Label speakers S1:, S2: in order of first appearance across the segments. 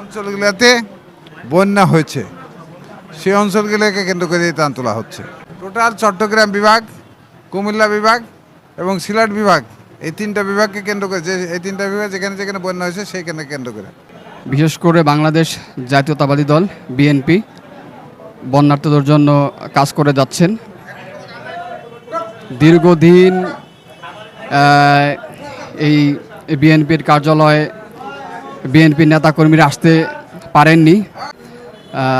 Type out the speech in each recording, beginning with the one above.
S1: অঞ্চলগুলোতে বন্যা হয়েছে। সেই অঞ্চলগুলোকে কেন্দ্র করে টান তোলা হচ্ছে। টোটাল চট্টগ্রাম বিভাগ, কুমিল্লা বিভাগ এবং সিলেট বিভাগ এই তিনটা বিভাগকে কেন্দ্র করে যে এই তিনটা বিভাগ যেখানে যেখানে বন্যা হয়েছে সেইখানে কেন্দ্র করে।
S2: বিশেষ করে বাংলাদেশ জাতীয়তাবাদী দল, বিএনপি বন্যার্থদের জন্য কাজ করে যাচ্ছেন। দীর্ঘদিন এই বিএনপির কার্যালয়ে বিএনপির নেতাকর্মীরা আসতে পারেননি।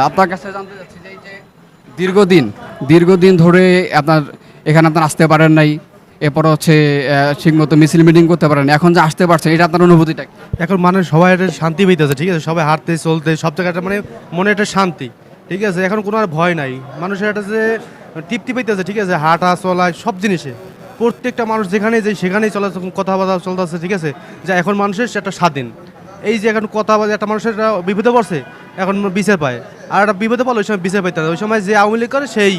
S2: আপনার কাছে জানতে চাচ্ছি যে এই যে দীর্ঘদিন দীর্ঘদিন ধরে আপনার, এখানে আপনার আসতে পারেন নাই, এরপর হচ্ছে ঠিকমতো মিছিল মিটিং করতে পারেন এখন যে আসতে পারছেন, এটা আপনার অনুভূতিটা
S3: এখন মানুষ সবাই একটা শান্তি পেতেছে ঠিক আছে? সবাই হাঁটতে, চলতে, সব জায়গাটা মানে মনে একটা শান্তি, ঠিক আছে? এখন কোনো আর ভয় নাই। মানুষের একটা যে তৃপ্তি পেতেছে ঠিক আছে? হাঁটা, চলা, সব জিনিসে। প্রত্যেকটা মানুষ যেখানে যায় সেখানেই চলা কথাবার্তা চলতেছে, ঠিক আছে? যে এখন মানুষের একটা স্বাধীন। এই যে এখন কথা বলে একটা মানুষের বিপদে পড়ছে, এখন বিচার পায় আর একটা বিপদে পড়লে ওই সময় বিচার পাইতে ওই সময় যে আওয়ামী লীগ করে সেই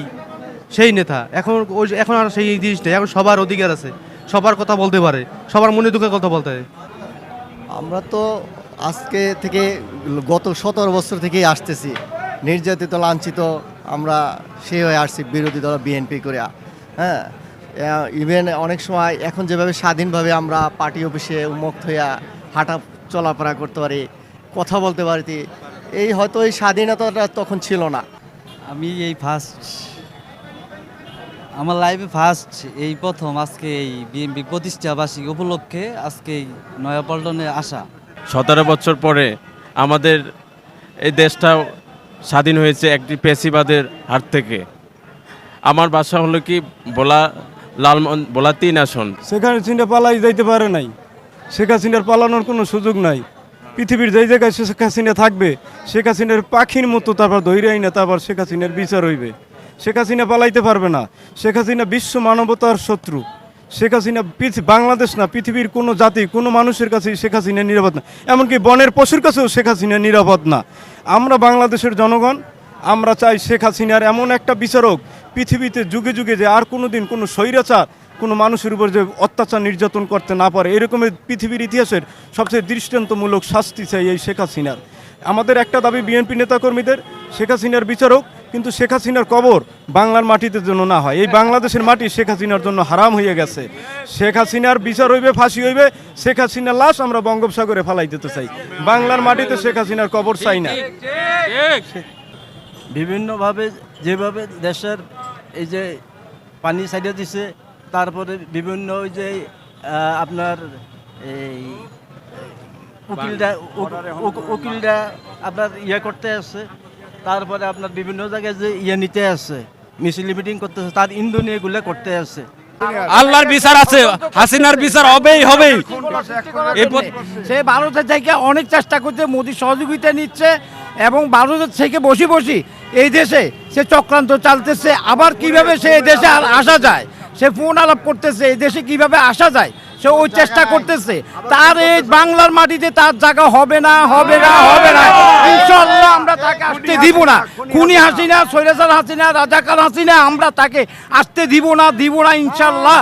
S3: সেই নেতা। এখন ওই এখন আর সেই জিনিস নেই। এখন সবার অধিকার আছে। সবার কথা বলতে পারে। সবার মনে দুঃখের কথা বলতে পারে।
S4: আমরা তো আজকে থেকে গত সতেরো বছর থেকেই আসতেছি। নির্যাতিত, লাঞ্ছিত, আমরা সে হয়ে আসছি বিরোধী দল, বিএনপি করে হ্যাঁ? ইভেন অনেক সময় এখন যেভাবে স্বাধীনভাবে আমরা পার্টি অফিসে উন্মুক্ত হইয়া হাঁটা চলাফেরা করতে পারি কথা বলতে পারি। এই হয়তো এই স্বাধীনতাটা তখন ছিল না।
S5: আমি এই ফার্স্ট আমার লাইফে ফার্স্ট এই প্রথম আজকে এই বিএনপি প্রতিষ্ঠা বার্ষিকী উপলক্ষে আজকে এই নয়াপল্টনে আসা।
S6: সতেরো বছর পরে আমাদের এই দেশটা স্বাধীন হয়েছে একটি পেশিবাদের হাত থেকে। আমার বাসা হলো কি বলা লালমন বলা তিন আসন।
S7: সেখানে হাসিনা পালাই যাইতে পারে নাই। শেখ হাসিনার পালানোর কোনো সুযোগ নাই। পৃথিবীর যেই জায়গায় শেখ হাসিনা থাকবে, শেখ হাসিনার পাখির মতো তারপর ধৈর্যই না, তারপর শেখ হাসিনার বিচার হইবে। শেখ হাসিনা পালাইতে পারবে না। শেখ হাসিনা বিশ্ব মানবতার শত্রু। শেখ হাসিনা বাংলাদেশ না, পৃথিবীর কোনো জাতি, কোনো মানুষের কাছেই শেখ হাসিনা নিরাপদ না। এমনকি বনের পশুর কাছেও শেখ হাসিনা নিরাপদ না। আমরা বাংলাদেশের জনগণ, আমরা চাই শেখ হাসিনার এমন একটা বিচারক, পৃথিবীতে যুগে যুগে যে আর কোনো দিন কোনো স্বৈরাচার কোনো মানুষের উপর যে অত্যাচার নির্যাতন করতে না পারে এরকমের পৃথিবীর ইতিহাসের সবচেয়ে দৃষ্টান্তমূলক শাস্তি চাই এই শেখ হাসিনার। আমাদের একটা দাবি বিএনপি নেতাকর্মীদের, শেখ হাসিনার বিচারক, কিন্তু শেখ হাসিনার কবর বাংলার মাটিতে যেন না হয়। এই বাংলাদেশের মাটি শেখ হাসিনার জন্য হারাম হয়ে গেছে। শেখ হাসিনার বিচার হইবে, ফাঁসি হইবে, শেখ হাসিনার লাশ আমরা বঙ্গোপসাগরে ফালাই দিতে চাই। বাংলার মাটিতে শেখ হাসিনার কবর চাই না।
S5: বিভিন্নভাবে যেভাবে দেশের এই যে পানি সাইডে দিছে তারপরে বিভিন্ন ওই যে আপনার এই উকিলরা উক- উক- উকিলরা আপনার ইয়ে করতে আসছে তারপরে আপনার বিভিন্ন জায়গায় যে ইয়ে নিতে আসছে মিছিল মিটিং করতেছে তার ইন্ধন এগুলো করতে আসছে
S8: আল্লাহর বিচার আছে হাসিনার বিচার হবেই হবেই। এই
S9: সে ভারতের থেকে অনেক চেষ্টা করছে মোদী সহযোগিতা নিচ্ছে এবং ভারতের থেকে বসি বসি এই দেশে সে চক্রান্ত চালতেছে। আবার কীভাবে সে দেশে আর আসা যায়? সে ফোন আলাপ করতেছে এই দেশে কীভাবে আসা যায় সে ওই চেষ্টা করতেছে। তার এই বাংলার মাটিতে তার জায়গা হবে না হবে না হবে না। ইনশাল্লাহ আমরা তাকে আসতে দিব না। খুনি হাসিনা সৈরাসার হাসিনা রাজাকার হাসিনা আমরা তাকে আসতে দিব না দিব না ইনশাল্লাহ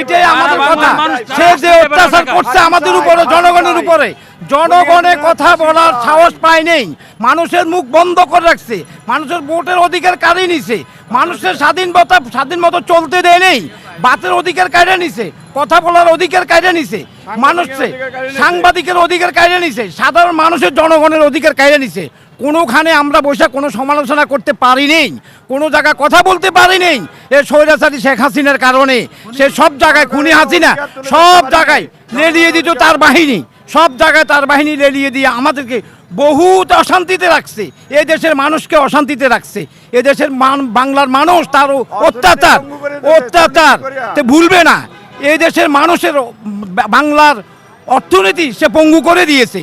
S9: এটাই আমাদের কথা। সে যে অত্যাচার করছে আমাদের উপরে জনগণের উপরে। জনগণে কথা বলার সাহস পায় নেই। মানুষের মুখ বন্ধ করে রাখছে। মানুষের ভোটের অধিকার কাড়ে নিছে। মানুষের স্বাধীনতা স্বাধীন মতো চলতে দেয় নেই। বাতের অধিকার কাড়ে নিছে। কথা বলার অধিকার কাড়ে নিছে। মানুষে সাংবাদিকের অধিকার কাড়ে নিছে। সাধারণ মানুষের জনগণের অধিকার কাড়ে নিছে। কোনোখানে আমরা বসে কোনো সমালোচনা করতে পারি নেই। কোনো জায়গায় কথা বলতে পারি নেই। এ স্বৈরাচারী শেখ হাসিনার কারণে। সে সব জায়গায় খুনি হাসিনা সব জায়গায় লেলিয়ে দিত তার বাহিনী। সব জায়গায় তার বাহিনী লেলিয়ে দিয়ে আমাদেরকে বহুত অশান্তিতে রাখছে। এ দেশের মানুষকে অশান্তিতে রাখছে। এ দেশের মান বাংলার মানুষ তার অত্যাচার অত্যাচার। তে ভুলবে না। এ দেশের মানুষের বাংলার অর্থনীতি সে পঙ্গু করে দিয়েছে।